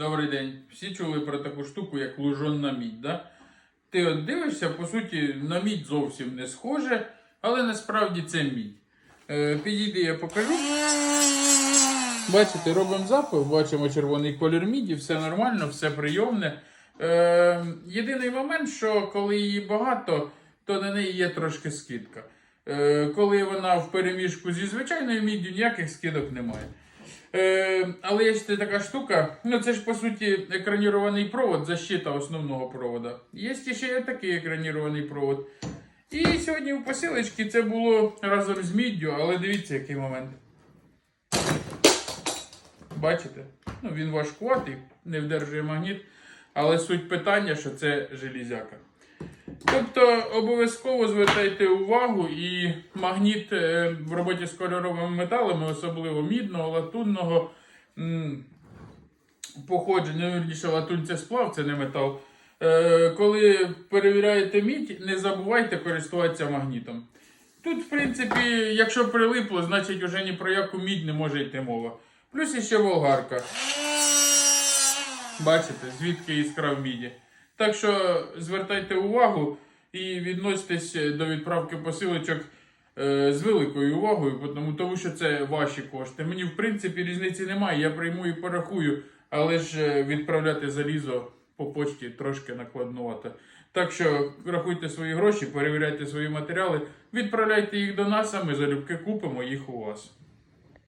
Добрий день. Всі чули про таку штуку, як лужонна мідь, да? Ти от дивишся, по суті, на мідь зовсім не схоже, але насправді це мідь. Е, підійди, я покажу. Бачите, робимо запах, бачимо червоний колір міді, все нормально, все прийомне. Е, єдиний момент, що коли її багато, то на неї є трошки скидка. Е, коли вона в переміжку зі звичайною міддю, ніяких скидок немає. Е, але є ще така штука, ну це ж по суті екранірований провод, защита основного провода. Є ще є такий екранірований провод. І сьогодні у посилочці це було разом з міддю, але дивіться, який момент. Бачите? Ну, він важкуватий, не вдержує магніт. Але суть питання, що це железяка. Тобто обов'язково звертайте увагу і магніт е, в роботі з кольоровими металами, особливо мідного, латунного походження, ну, вірніше, латунь це сплав, це не метал. Е, коли перевіряєте мідь, не забувайте користуватися магнітом. Тут, в принципі, якщо прилипло, значить вже ні про яку мідь не може йти мова. Плюс іще болгарка. Бачите, звідки іскра в міді. Так що звертайте увагу і відноситесь до відправки посилочок е, з великою увагою, тому, тому що це ваші кошти. Мені, в принципі, різниці немає. Я прийму і порахую, але ж е, відправляти залізо по почті трошки накладнувато. Так що рахуйте свої гроші, перевіряйте свої матеріали, відправляйте їх до нас, а ми залюбки купимо їх у вас.